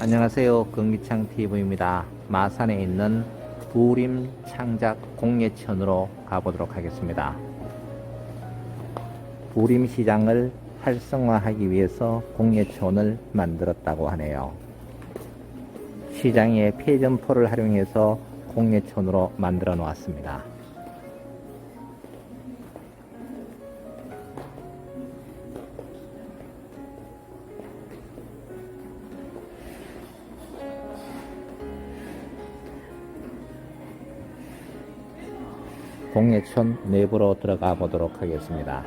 안녕하세요. 금기창 TV입니다. 마산에 있는 부림 창작 공예천으로 가보도록 하겠습니다. 부림 시장을 활성화하기 위해서 공예촌을 만들었다고 하네요. 시장의 폐점포를 활용해서 공예촌으로 만들어 놓았습니다. 공예촌 내부로 들어가 보도록 하겠습니다.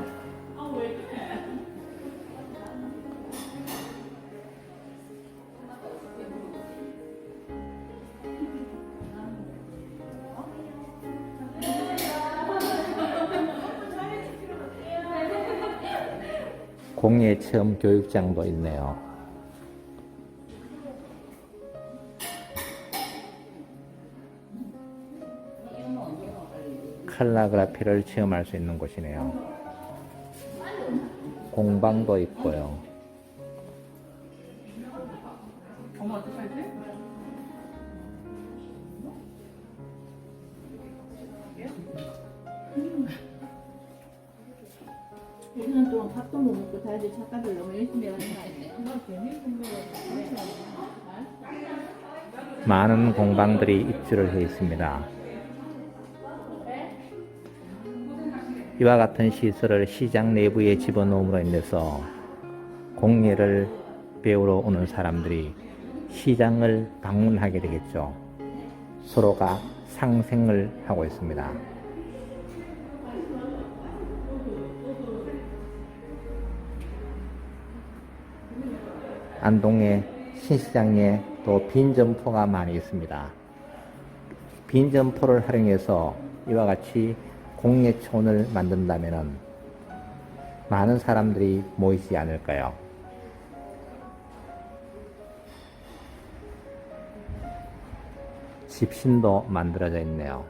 공예 체험 교육장도 있네요. 칼라그라피를 체험할 수 있는 곳이네요. 공방도 있고요. 어머 어떡하지? 일년 동안 밥도 못 먹고 다들 작가들 너무 열심히 하는 거 아니에요? 많은 공방들이 입주를 해 있습니다. 이와 같은 시설을 시장 내부에 집어넣음으로 인해서 공예를 배우러 오는 사람들이 시장을 방문하게 되겠죠. 서로가 상생을 하고 있습니다. 안동의 신시장에 또 빈 점포가 많이 있습니다. 빈 점포를 활용해서 이와 같이 공예촌을 만든다면 많은 사람들이 모이지 않을까요? 집신도 만들어져 있네요.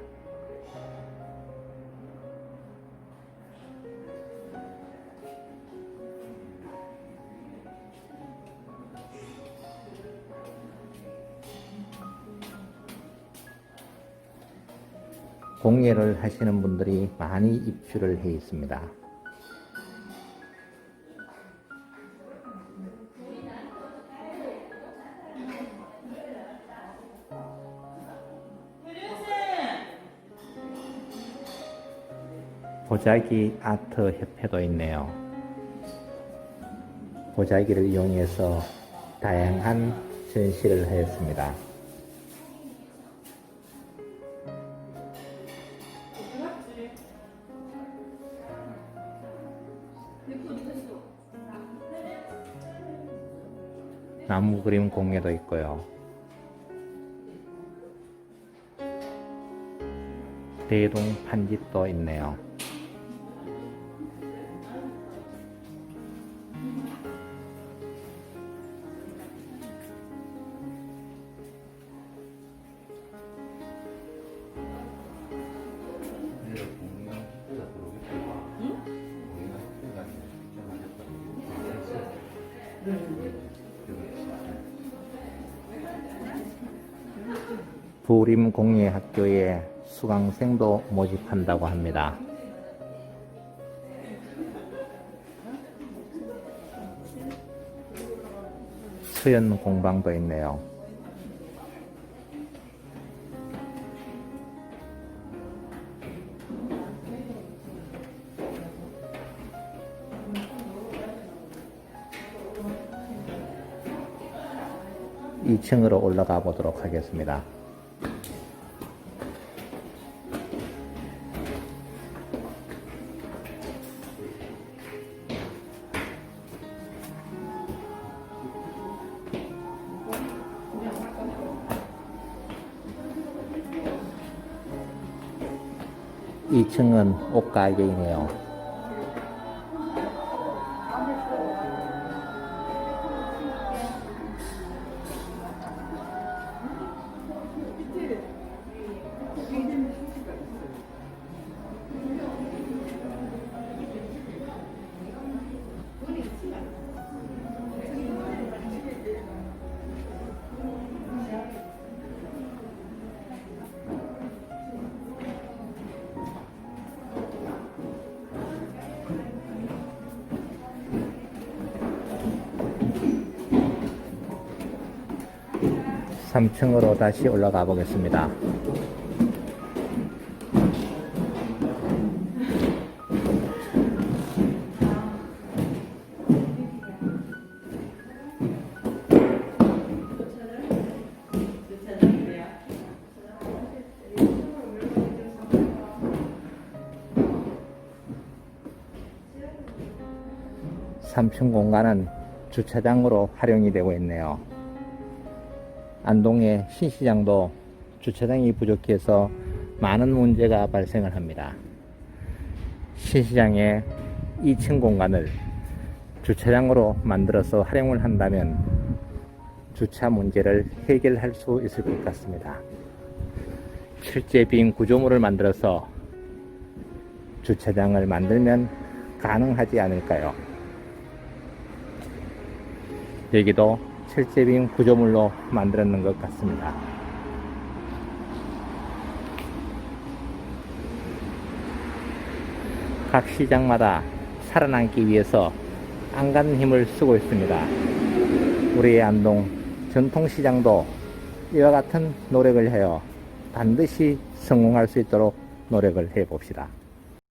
공예를 하시는 분들이 많이 입주를 해 있습니다. 보자기 아트 협회도 있네요. 보자기를 이용해서 다양한 전시를 하였습니다. 나무 그림 공예도 있고요. 대동 판집도 있네요. 부림 공예학교에 수강생도 모집한다고 합니다. 수연 공방도 있네요. 이층으로 올라가 보도록 하겠습니다. 이층은 옷가게이네요. 3층으로 다시 올라가 보겠습니다. 삼층 공간은 주차장으로 활용이 되고 있네요. 안동의 신시장도 주차장이 부족해서 많은 문제가 발생을 합니다. 신시장의 2층 공간을 주차장으로 만들어서 활용을 한다면 주차 문제를 해결할 수 있을 것 같습니다. 실제 빈 구조물을 만들어서 주차장을 만들면 가능하지 않을까요? 여기도 실제 빈 구조물로 만들었는 것 같습니다. 각 시장마다 살아남기 위해서 안간 힘을 쓰고 있습니다. 우리의 안동 전통시장도 이와 같은 노력을 해요. 반드시 성공할 수 있도록 노력을 해 봅시다.